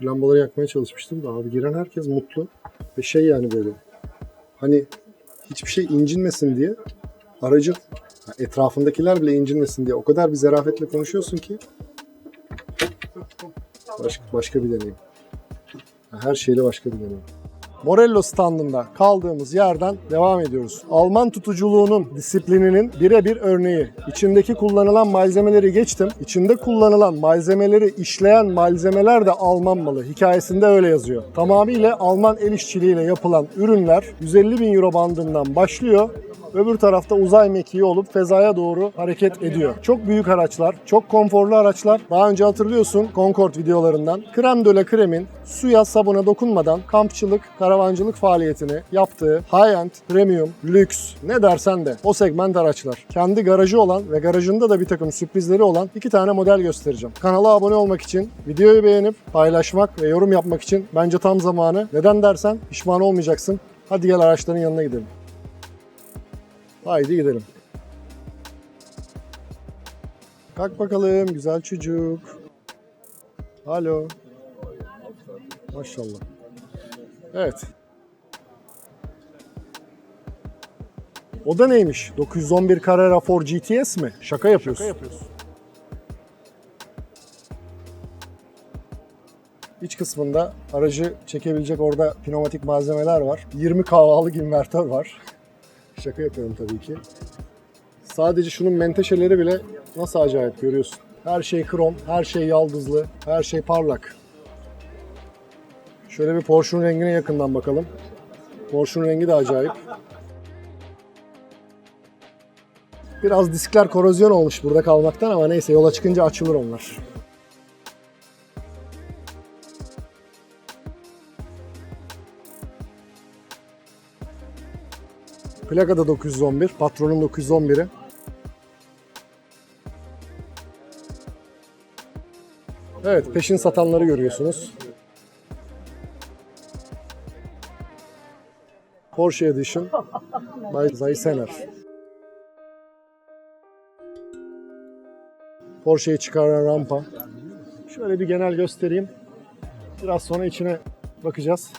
Şu lambaları yakmaya çalışmıştım da abi giren herkes mutlu. Ve şey yani böyle hani hiçbir şey incinmesin diye aracın etrafındakiler bile incinmesin diye o kadar bir zarafetle konuşuyorsun ki başka, başka bir deneyim. Her şeyle başka bir deneyim. Morello standında kaldığımız yerden devam ediyoruz. Alman tutuculuğunun disiplininin birebir örneği. İçindeki kullanılan malzemeleri geçtim. İçinde kullanılan malzemeleri işleyen malzemeler de Alman malı. Hikayesinde öyle yazıyor. Tamamıyla Alman el işçiliğiyle yapılan ürünler 150 bin euro bandından başlıyor. Öbür tarafta uzay mekiği olup fezaya doğru hareket ediyor. Çok büyük araçlar, çok konforlu araçlar. Daha önce hatırlıyorsun Concorde videolarından. Krem de la Krem'in suya sabuna dokunmadan kampçılık, karavancılık faaliyetini yaptığı high-end, premium, lüks ne dersen de o segment araçlar. Kendi garajı olan ve garajında da bir takım sürprizleri olan iki tane model göstereceğim. Kanala abone olmak için, videoyu beğenip paylaşmak ve yorum yapmak için bence tam zamanı. Neden dersen pişman olmayacaksın. Hadi gel araçların yanına gidelim. Haydi gidelim. Kalk bakalım güzel çocuk. Alo. Maşallah. Evet. O da neymiş? 911 Carrera 4 GTS mi? Şaka yapıyorsun. Şaka yapıyorsun. İç kısmında aracı çekebilecek orada pneumatik malzemeler var. 20 kahvalık invertör var. Şaka yapıyorum tabii ki. Sadece şunun menteşeleri bile nasıl acayip görüyorsun. Her şey krom, her şey yaldızlı, her şey parlak. Şöyle bir Porsche'un rengine yakından bakalım. Porsche'un rengi de acayip. Biraz diskler korozyon olmuş burada kalmaktan ama neyse yola çıkınca açılır onlar. Plaka da 911, patronun 911'i. Evet, peşin satanları görüyorsunuz. Porsche Edition by Zaysener. Porsche'yi çıkaran rampa. Şöyle bir genel göstereyim. Biraz sonra içine bakacağız.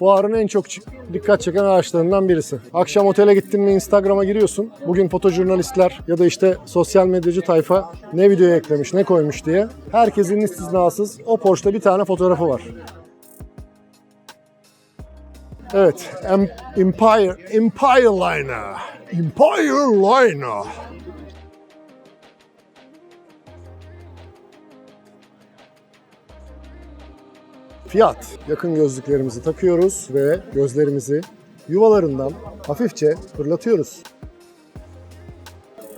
Fuarın en çok dikkat çeken araçlarından birisi. Akşam otele gittin mi Instagram'a giriyorsun. Bugün fotojurnalistler ya da işte sosyal medyacı tayfa ne video eklemiş, ne koymuş diye. Herkesin istisnasız o Porsche'da bir tane fotoğrafı var. Evet, Em- Empire, Empire Liner. Empire Liner. Fiyat. Yakın gözlüklerimizi takıyoruz ve gözlerimizi yuvalarından hafifçe fırlatıyoruz.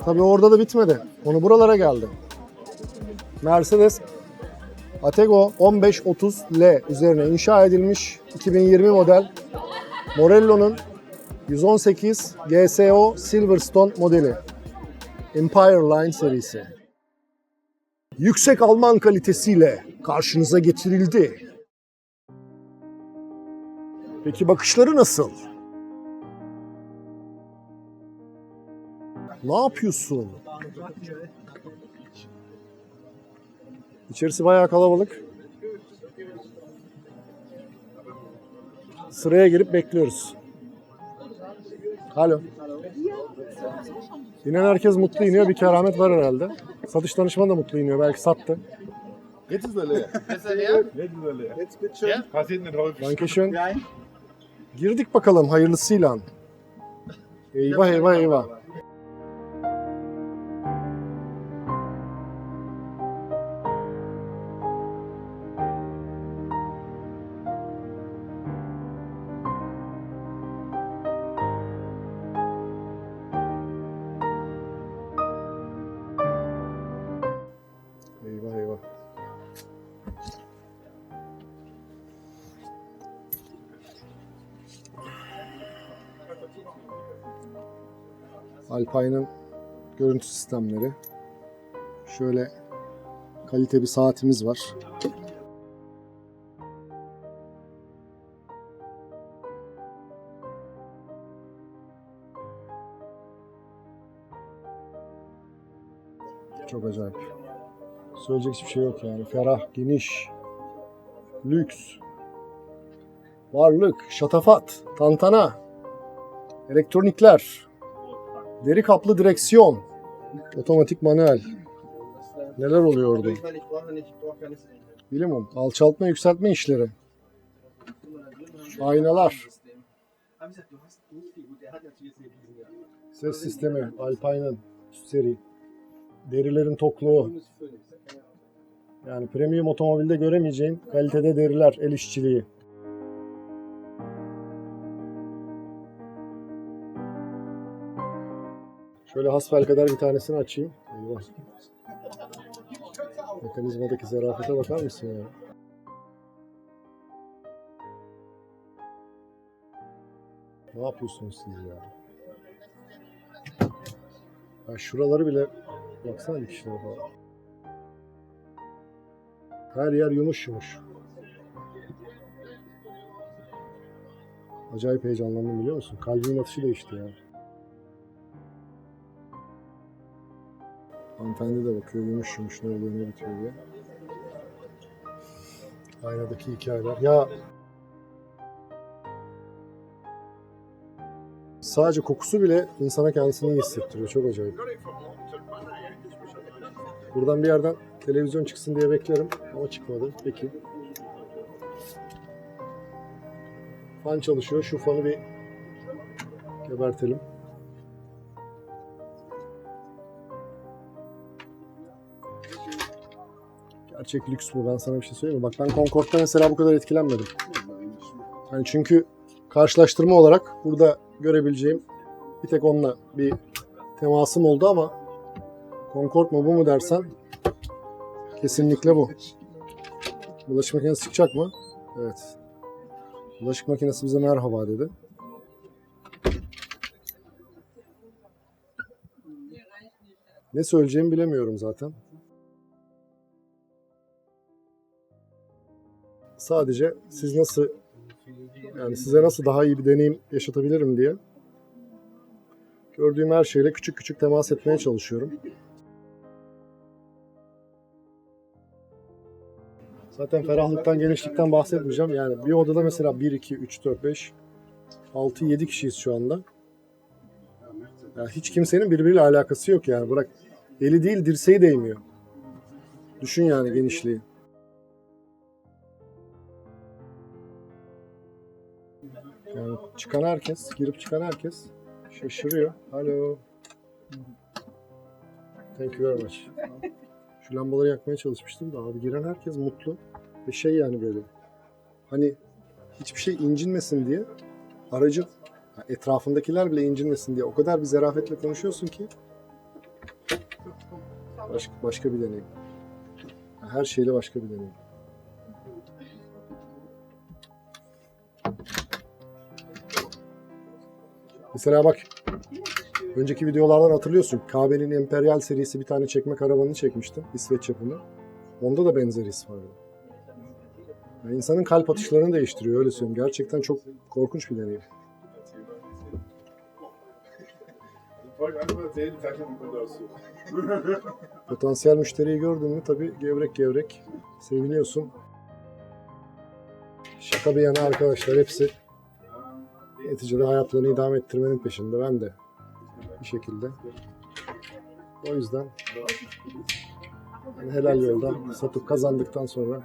Tabii orada da bitmedi. Konu buralara geldi. Mercedes Atego 1530L üzerine inşa edilmiş 2020 model Morello'nun 118 GSO Silverstone modeli. Empire Line serisi. Yüksek Alman kalitesiyle karşınıza getirildi. Peki bakışları nasıl? Ne yapıyorsun? İçerisi bayağı kalabalık. Sıraya girip bekliyoruz. Alo. İnen herkes mutlu iniyor. Bir keramet var herhalde. Satış danışmanı da mutlu iniyor. Belki sattı. Jetzt ist er leer. Ist er leer? Jetzt ist er leer. Jetzt bitte schön. Pass hinten drauf. Dankeschön. Girdik bakalım hayırlısıyla. Eyvah eyvah eyvah. Alpine'ın görüntü sistemleri. Şöyle kalite bir saatimiz var. Çok acayip. Söyleyecek hiçbir şey yok yani. Ferah, geniş, lüks, varlık, şatafat, tantana, elektronikler, deri kaplı direksiyon, otomatik manuel. Neler oluyor orada? Bilemem. Alçaltma, yükseltme işleri. Aynalar. Ses sistemi, Alpine'ın seri. Derilerin tokluğu. Yani premium otomobilde göremeyeceğin kalitede deriler, el işçiliği. Şöyle hasbel kadar bir tanesini açayım. Eyvah. Mekanizmadaki zarafete bakar mısın ya? Ne yapıyorsunuz siz ya? Ya şuraları bile baksana dikişlere falan. Her yer yumuş yumuş. Acayip heyecanlandım biliyor musun? Kalbimin atışı değişti ya. Hanımefendi de bakıyor yumuş yumuş ne oluyor ne bitiyor diye. Aynadaki hikayeler. Ya sadece kokusu bile insana kendisini iyi hissettiriyor. Çok acayip. Buradan bir yerden televizyon çıksın diye beklerim ama çıkmadı. Peki. Fan çalışıyor. Şu fanı bir gebertelim. Gerçek lüks bu. Ben sana bir şey söyleyeyim mi? Bak ben Concorde'da mesela bu kadar etkilenmedim. Yani çünkü karşılaştırma olarak burada görebileceğim bir tek onunla bir temasım oldu ama Concorde mu bu mu dersen kesinlikle bu. Bulaşık makinesi çıkacak mı? Evet. Bulaşık makinesi bize merhaba dedi. Ne söyleyeceğimi bilemiyorum zaten. Sadece siz nasıl yani size nasıl daha iyi bir deneyim yaşatabilirim diye gördüğüm her şeyle küçük küçük temas etmeye çalışıyorum. Zaten ferahlıktan, genişlikten bahsetmeyeceğim. Yani bir odada mesela 1, 2, 3, 4, 5, 6, 7 kişiyiz şu anda. Yani hiç kimsenin birbiriyle alakası yok yani. Bırak eli değil dirseği değmiyor. Düşün yani genişliği. Yani çıkan herkes, girip çıkan herkes şaşırıyor. Alo. Thank you very much. Şu lambaları yakmaya çalışmıştım da abi giren herkes mutlu. Ve şey yani böyle. Hani hiçbir şey incinmesin diye aracın etrafındakiler bile incinmesin diye o kadar bir zarafetle konuşuyorsun ki başka, başka bir deneyim. Her şeyle başka bir deneyim. Mesela bak önceki videolardan hatırlıyorsun. Kabe'nin Imperial serisi bir tane çekme karavanını çekmiştim. İsveç yapımı. Onda da benzer his vardı. Yani insanın kalp atışlarını değiştiriyor öyle söyleyeyim. Gerçekten çok korkunç bir deneyim. Potansiyel müşteriyi gördün mü tabii gevrek gevrek seviniyorsun. Şaka bir yana arkadaşlar hepsi neticede hayatlarını idame ettirmenin peşinde. Ben de bir şekilde. O yüzden yani helal yoldan satıp kazandıktan sonra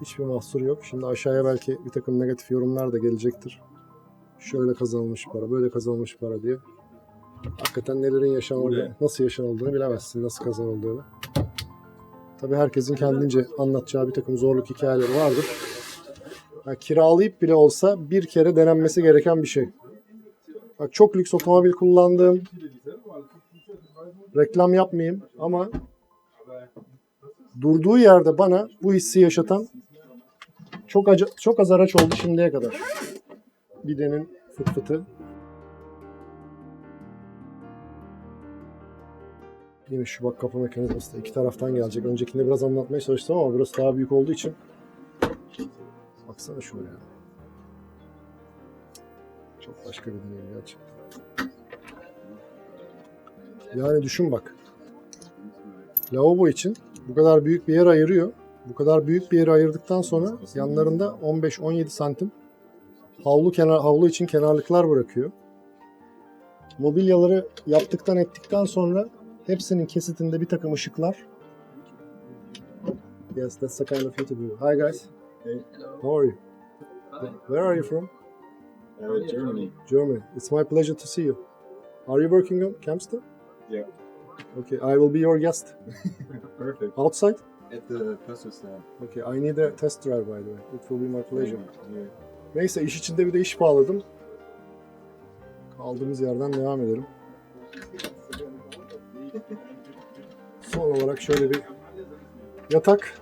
hiçbir mahsur yok. Şimdi aşağıya belki bir takım negatif yorumlar da gelecektir. Şöyle kazanılmış para, böyle kazanılmış para diye. Hakikaten nelerin yaşanıldığını, nasıl yaşanıldığını bilemezsin, nasıl kazanıldığını. Tabii herkesin kendince anlatacağı bir takım zorluk hikayeleri vardır. Ya kiralayıp bile olsa bir kere denenmesi gereken bir şey. Bak çok lüks otomobil kullandığım reklam yapmayayım ama durduğu yerde bana bu hissi yaşatan çok acı, çok az araç oldu şimdiye kadar. Bide'nin fıt fıtı. Yine şu bak kapı mekanizması da iki taraftan gelecek. Öncekinde biraz anlatmaya çalıştım ama burası daha büyük olduğu için Baksana şuraya. Çok başka bir deneyim gerçekten. Yani düşün bak. Lavabo için bu kadar büyük bir yer ayırıyor. Bu kadar büyük bir yere ayırdıktan sonra yanlarında 15-17 santim havlu kenar havlu için kenarlıklar bırakıyor. Mobilyaları yaptıktan ettikten sonra hepsinin kesitinde bir takım ışıklar. Yes, that's the kind of YouTube. Hi guys. Hey. How are you? Where are you from? Uh, Germany. Germany. It's my pleasure to see you. Are you working on Campster? Yeah. Okay, I will be your guest. Perfect. Outside? At the petrol stand. Okay, I need a test drive by the way. It will be my pleasure. Yeah. Neyse iş içinde bir de iş bağladım. Kaldığımız yerden devam edelim. Son olarak şöyle bir yatak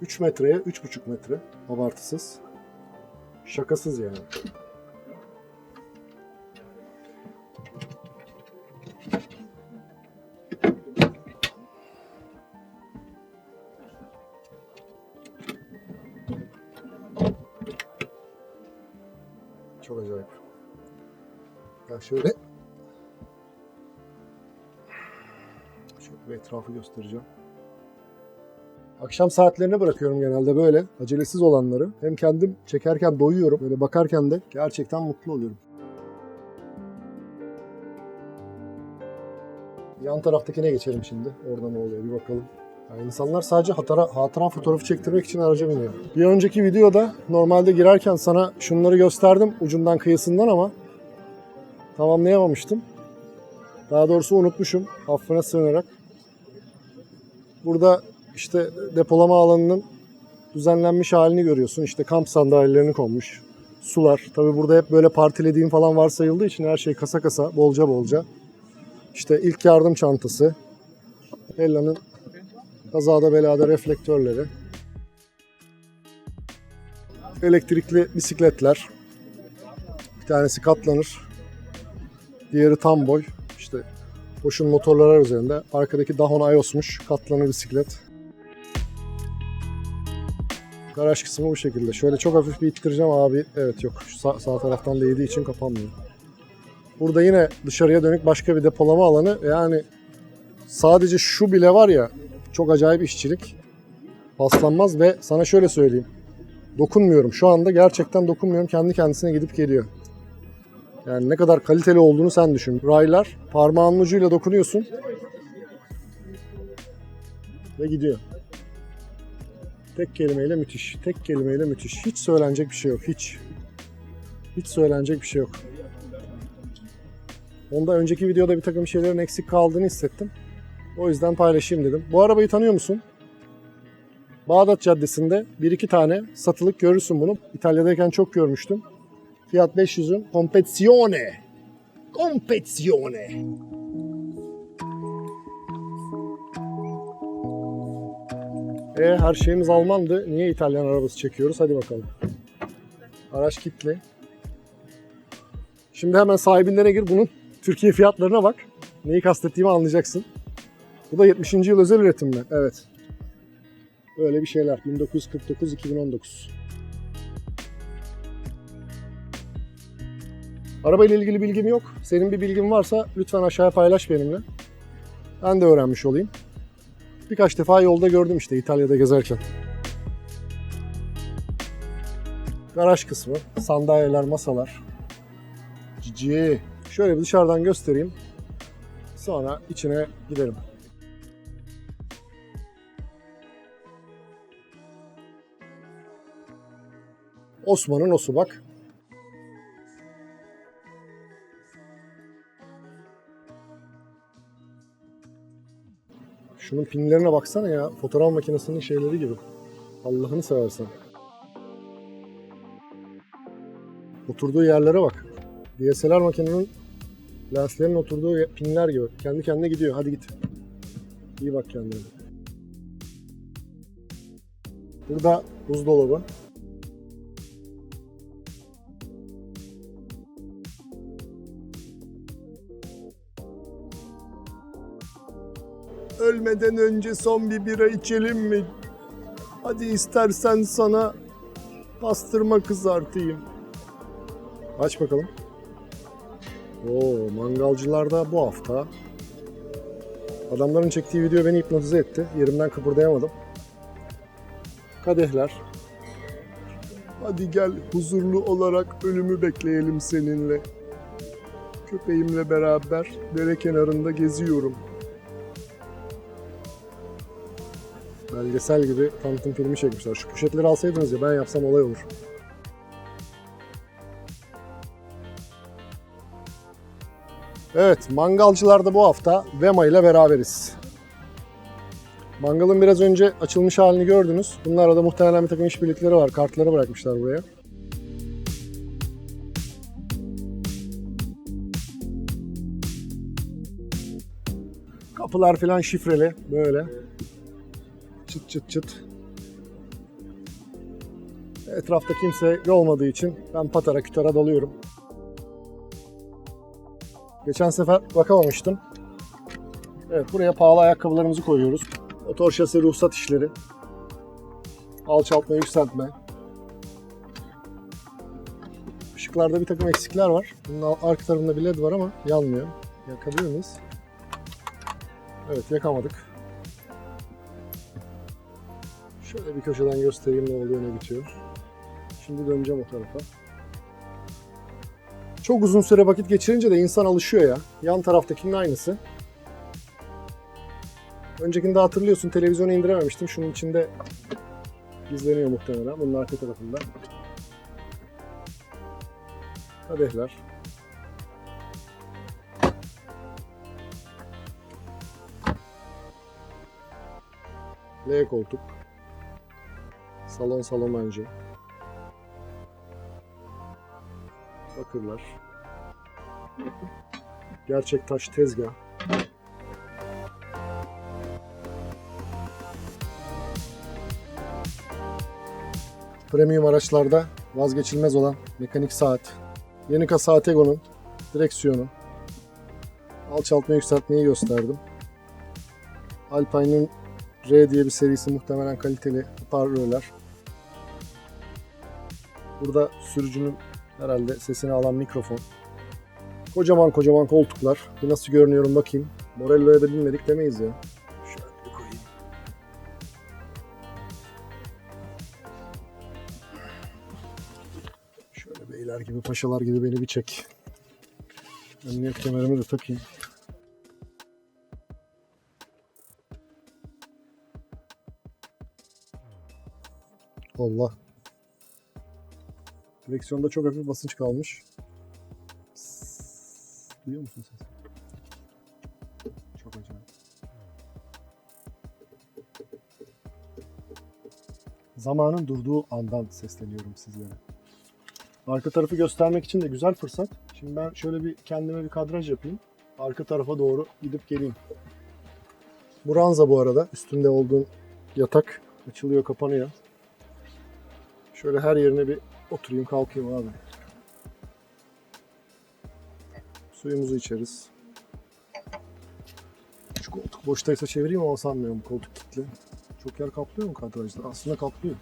3 metreye 3,5 metre abartısız. Şakasız yani. Çok acayip. Ya şöyle şöyle etrafı göstereceğim. Akşam saatlerine bırakıyorum genelde böyle acelesiz olanları. Hem kendim çekerken doyuyorum. Böyle bakarken de gerçekten mutlu oluyorum. Yan taraftakine geçelim şimdi. Orada ne oluyor bir bakalım. Yani insanlar sadece hatıra, hatıra fotoğrafı çektirmek için araca biniyor. Bir önceki videoda normalde girerken sana şunları gösterdim ucundan kıyısından ama tamamlayamamıştım. Daha doğrusu unutmuşum affına sığınarak. Burada işte depolama alanının düzenlenmiş halini görüyorsun. İşte kamp sandalyelerinin konmuş. Sular. Tabi burada hep böyle partilediğim falan varsayıldığı için her şey kasa kasa, bolca bolca. İşte ilk yardım çantası. Hella'nın kazada belada reflektörleri. Elektrikli bisikletler. Bir tanesi katlanır. Diğeri tam boy. İşte boşun motorlar üzerinde. Arkadaki Dahon Ayos'muş. Katlanır bisiklet. Garaj kısmı bu şekilde. Şöyle çok hafif bir ittireceğim abi. Evet yok. Sağ, sağ taraftan değdiği için kapanmıyor. Burada yine dışarıya dönük başka bir depolama alanı. Yani sadece şu bile var ya çok acayip işçilik. Paslanmaz ve sana şöyle söyleyeyim. Dokunmuyorum. Şu anda gerçekten dokunmuyorum. Kendi kendisine gidip geliyor. Yani ne kadar kaliteli olduğunu sen düşün. Raylar parmağın ucuyla dokunuyorsun. Ve gidiyor. Tek kelimeyle müthiş. Tek kelimeyle müthiş. Hiç söylenecek bir şey yok. Hiç. Hiç söylenecek bir şey yok. Onda önceki videoda bir takım şeylerin eksik kaldığını hissettim. O yüzden paylaşayım dedim. Bu arabayı tanıyor musun? Bağdat Caddesi'nde bir iki tane satılık görürsün bunu. İtalya'dayken çok görmüştüm. Fiat 500'ün Competizione. Competizione. E her şeyimiz Almandı. Niye İtalyan arabası çekiyoruz? Hadi bakalım. Araç kitli. Şimdi hemen sahibinden gir. Bunun Türkiye fiyatlarına bak. Neyi kastettiğimi anlayacaksın. Bu da 70. yıl özel üretim mi? Evet. Böyle bir şeyler. 1949-2019. Arabayla ilgili bilgim yok. Senin bir bilgin varsa lütfen aşağıya paylaş benimle. Ben de öğrenmiş olayım. Birkaç defa yolda gördüm işte İtalya'da gezerken. Garaj kısmı, sandalyeler, masalar. Cici. Şöyle bir dışarıdan göstereyim. Sonra içine gidelim. Osman'ın osu bak. Şunun pinlerine baksana ya. Fotoğraf makinesinin şeyleri gibi. Allah'ını seversen. Oturduğu yerlere bak. DSLR makinenin lenslerin oturduğu pinler gibi. Kendi kendine gidiyor. Hadi git. İyi bak kendine. Burada buzdolabı. Ölmeden önce son bir bira içelim mi? Hadi istersen sana pastırma kızartayım. Aç bakalım. Oo, mangalcılarda bu hafta Adamların çektiği video beni hipnotize etti. Yerimden kıpırdayamadım. Kadehler. Hadi gel huzurlu olarak ölümü bekleyelim seninle. Köpeğimle beraber dere kenarında geziyorum. Belgesel gibi tanıtım filmi çekmişler. Şu poşetleri alsaydınız ya ben yapsam olay olur. Evet, mangalcılarda bu hafta Vema ile beraberiz. Mangalın biraz önce açılmış halini gördünüz. Bunlarda da muhtemelen bir takım işbirlikleri var. Kartları bırakmışlar buraya. Kapılar falan şifreli böyle. Çıt çıt çıt. Etrafta kimse olmadığı için ben patara kütara dalıyorum. Geçen sefer bakamamıştım. Evet buraya pahalı ayakkabılarımızı koyuyoruz. Motor şasi ruhsat işleri. Alçaltma, yükseltme. Işıklarda bir takım eksikler var. Bunun arka tarafında bir led var ama yanmıyor. Yakabilir miyiz? Evet yakamadık. Şöyle bir köşeden göstereyim ne oluyor ne bitiyor. Şimdi döneceğim o tarafa. Çok uzun süre vakit geçirince de insan alışıyor ya. Yan taraftakinin aynısı. Öncekinde hatırlıyorsun televizyonu indirememiştim. Şunun içinde gizleniyor muhtemelen. Bunun arka tarafında. Kadehler. L koltuk. Salon salon. Bakırlar. Gerçek taş tezgah. Premium araçlarda vazgeçilmez olan mekanik saat. Yenika Saatego'nun direksiyonu. Alçaltma yükseltmeyi gösterdim. Alpine'ın R diye bir serisi muhtemelen kaliteli hoparlörler. Burada sürücünün herhalde sesini alan mikrofon. Kocaman kocaman koltuklar. Bir nasıl görünüyorum bakayım. Morello'ya da binmedik demeyiz ya. Şöyle koyayım. Şöyle beyler gibi, paşalar gibi beni bir çek. Emniyet kemerimi de takayım. Allah. Direksiyonda çok hafif basınç kalmış. Duyuyor musun ses? Çok acayip. Zamanın durduğu andan sesleniyorum sizlere. Arka tarafı göstermek için de güzel fırsat. Şimdi ben şöyle bir kendime bir kadraj yapayım. Arka tarafa doğru gidip geleyim. Bu ranza bu arada. Üstünde olduğun yatak açılıyor, kapanıyor. Şöyle her yerine bir oturayım, kalkayım abi. Suyumuzu içeriz. Şu koltuk boştaysa çevireyim ama sanmıyorum koltuk kilitli. Çok yer kaplıyor mu kadrajda? Aslında kaplıyor.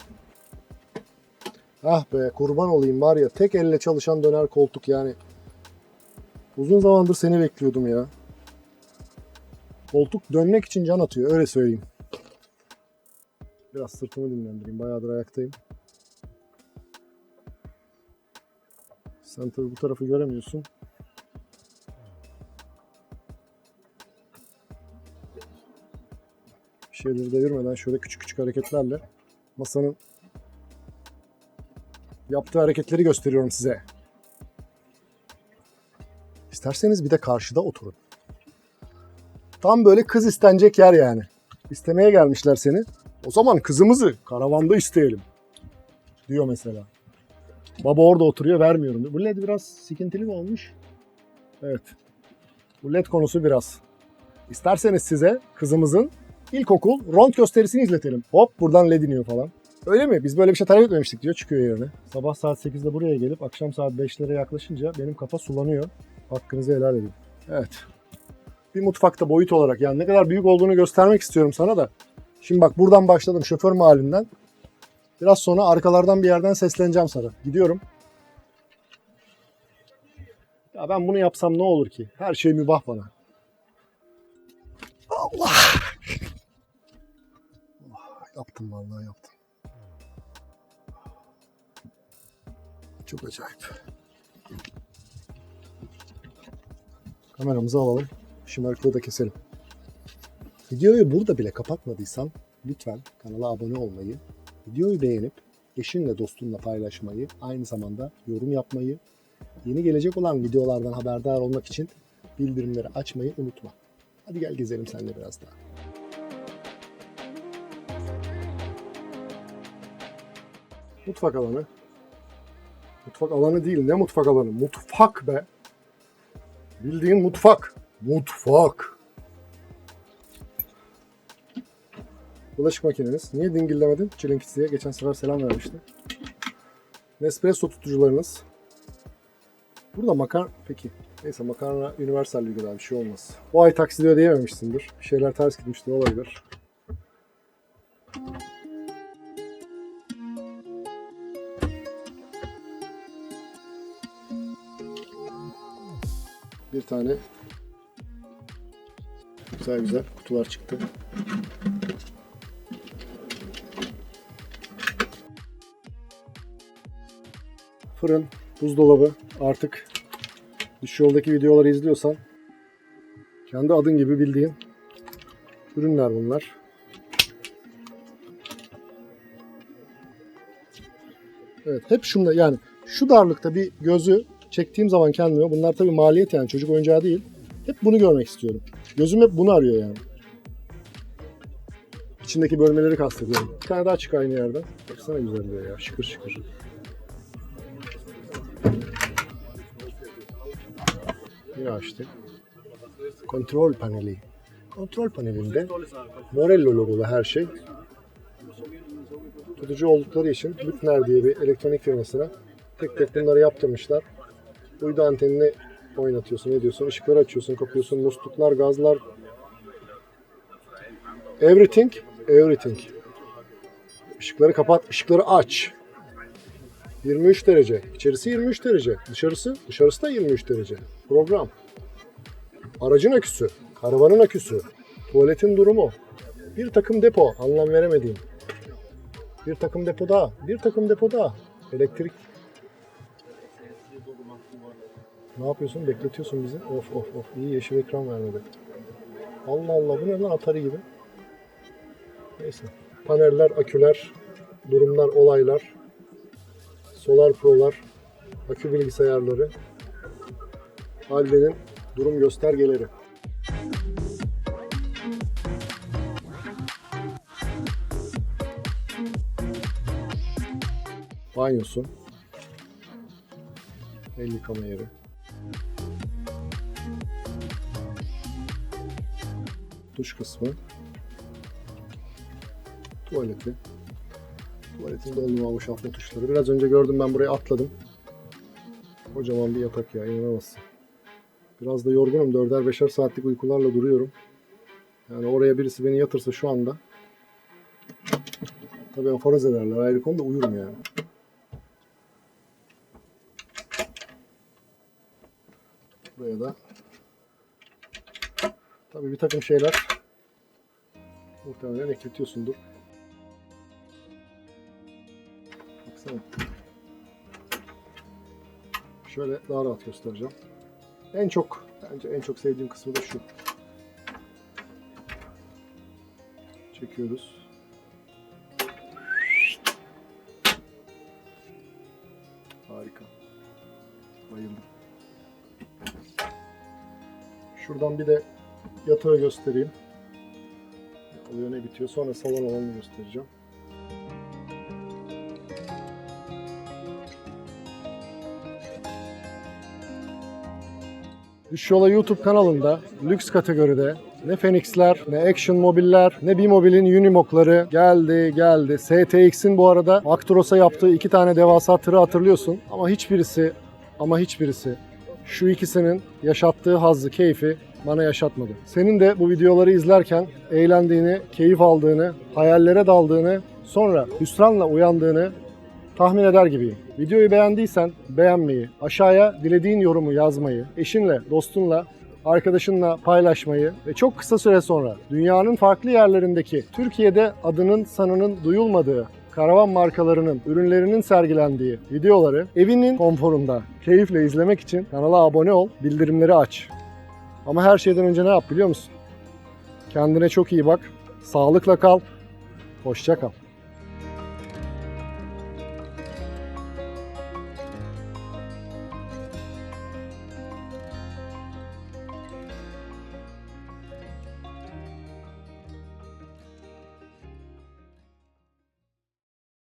Ah be kurban olayım var ya tek elle çalışan döner koltuk yani. Uzun zamandır seni bekliyordum ya. Koltuk dönmek için can atıyor öyle söyleyeyim. Biraz sırtımı dinlendireyim bayağıdır ayaktayım. Sen tabi bu tarafı göremiyorsun. Bir şeyleri devirmeden şöyle küçük küçük hareketlerle masanın yaptığı hareketleri gösteriyorum size. İsterseniz bir de karşıda oturun. Tam böyle kız istenecek yer yani. İstemeye gelmişler seni. O zaman kızımızı karavanda isteyelim. Diyor mesela. Baba orada oturuyor vermiyorum. Bu led biraz sıkıntılı mı olmuş? Evet. Bu led konusu biraz. İsterseniz size kızımızın ilkokul ront gösterisini izletelim. Hop buradan led iniyor falan. Öyle mi? Biz böyle bir şey talep etmemiştik diyor. Çıkıyor yerine. Sabah saat 8'de buraya gelip akşam saat 5'lere yaklaşınca benim kafa sulanıyor. Hakkınızı helal edin. Evet. Bir mutfakta boyut olarak yani ne kadar büyük olduğunu göstermek istiyorum sana da. Şimdi bak buradan başladım şoför mahallinden. Biraz sonra arkalardan bir yerden sesleneceğim sana. Gidiyorum. Ya ben bunu yapsam ne olur ki? Her şey mübah bana. Al. Allah. Ah, Yaptım vallahi yaptım. Çok acayip. Kameramızı alalım. Şımarıklığı da keselim. Videoyu burada bile kapatmadıysan lütfen kanala abone olmayı, videoyu beğenip eşinle dostunla paylaşmayı, aynı zamanda yorum yapmayı, yeni gelecek olan videolardan haberdar olmak için bildirimleri açmayı unutma. Hadi gel gezelim seninle biraz daha. Mutfak alanı. Mutfak alanı değil ne mutfak alanı? Mutfak be. Bildiğin mutfak. Mutfak. Bulaşık makineniz. Niye dingillemedin? Çilinkisi'ye geçen sefer selam vermişti. Nespresso tutucularınız. Burada makar... Peki. Neyse makarna universal bir bir şey olmaz. Bu ay taksidi ödeyememişsindir. Bir şeyler ters gitmiştir olabilir. Bir tane güzel güzel kutular çıktı. Fırın, buzdolabı artık dış yoldaki videoları izliyorsan kendi adın gibi bildiğin ürünler bunlar. Evet hep şunda yani şu darlıkta bir gözü çektiğim zaman kendime bunlar tabii maliyet yani çocuk oyuncağı değil. Hep bunu görmek istiyorum. Gözüm hep bunu arıyor yani. İçindeki bölmeleri kastediyorum. Bir tane daha çık aynı yerden. Baksana güzelliğe ya. Şıkır şıkır. Yine açtık. Kontrol paneli. Kontrol panelinde Morello logolu her şey. Tutucu oldukları için Lütner diye bir elektronik firmasına tek tek bunları yaptırmışlar. Uydu antenini oynatıyorsun, ediyorsun, ışıkları açıyorsun, kapıyorsun, musluklar, gazlar. Everything, everything. Işıkları kapat, ışıkları aç. 23 derece. İçerisi 23 derece. Dışarısı, dışarısı da 23 derece. Program. Aracın aküsü, karavanın aküsü, tuvaletin durumu, bir takım depo, anlam veremediğim. Bir takım depo daha, bir takım depo daha. Elektrik. Ne yapıyorsun? Bekletiyorsun bizi. Of of of. İyi yeşil ekran vermedi. Allah Allah bu ne lan Atari gibi. Neyse. Paneller, aküler, durumlar, olaylar. Solar Pro'lar, akü bilgisayarları, Halde'nin durum göstergeleri. Banyosu, el yıkama yeri. Duş kısmı, tuvaleti, Tuvaletin doldurma boşaltma tuşları. Biraz önce gördüm ben buraya atladım. Kocaman bir yatak ya inanamazsın. Biraz da yorgunum. Dörder beşer saatlik uykularla duruyorum. Yani oraya birisi beni yatırsa şu anda tabii aforoz ederler. Ayrı konuda uyurum yani. Buraya da tabii bir takım şeyler muhtemelen ekletiyorsundur. Şöyle daha rahat göstereceğim. En çok, bence en çok sevdiğim kısmı da şu. Çekiyoruz. Harika. Bayıldım. Şuradan bir de yatağı göstereyim. Oluyor ne bitiyor. Sonra salon alanını göstereceğim. Düş Yola YouTube kanalında lüks kategoride ne Phoenix'ler, ne Action Mobiller, ne B-Mobile'in Unimog'ları geldi geldi. STX'in bu arada Actros'a yaptığı iki tane devasa tırı hatırlıyorsun. Ama hiçbirisi ama hiçbirisi şu ikisinin yaşattığı hazzı, keyfi bana yaşatmadı. Senin de bu videoları izlerken eğlendiğini, keyif aldığını, hayallere daldığını, sonra hüsranla uyandığını tahmin eder gibiyim. Videoyu beğendiysen beğenmeyi, aşağıya dilediğin yorumu yazmayı, eşinle, dostunla arkadaşınla paylaşmayı ve çok kısa süre sonra dünyanın farklı yerlerindeki Türkiye'de adının sanının duyulmadığı karavan markalarının ürünlerinin sergilendiği videoları evinin konforunda keyifle izlemek için kanala abone ol, bildirimleri aç. Ama her şeyden önce ne yap biliyor musun? Kendine çok iyi bak, sağlıkla kal, hoşça kal.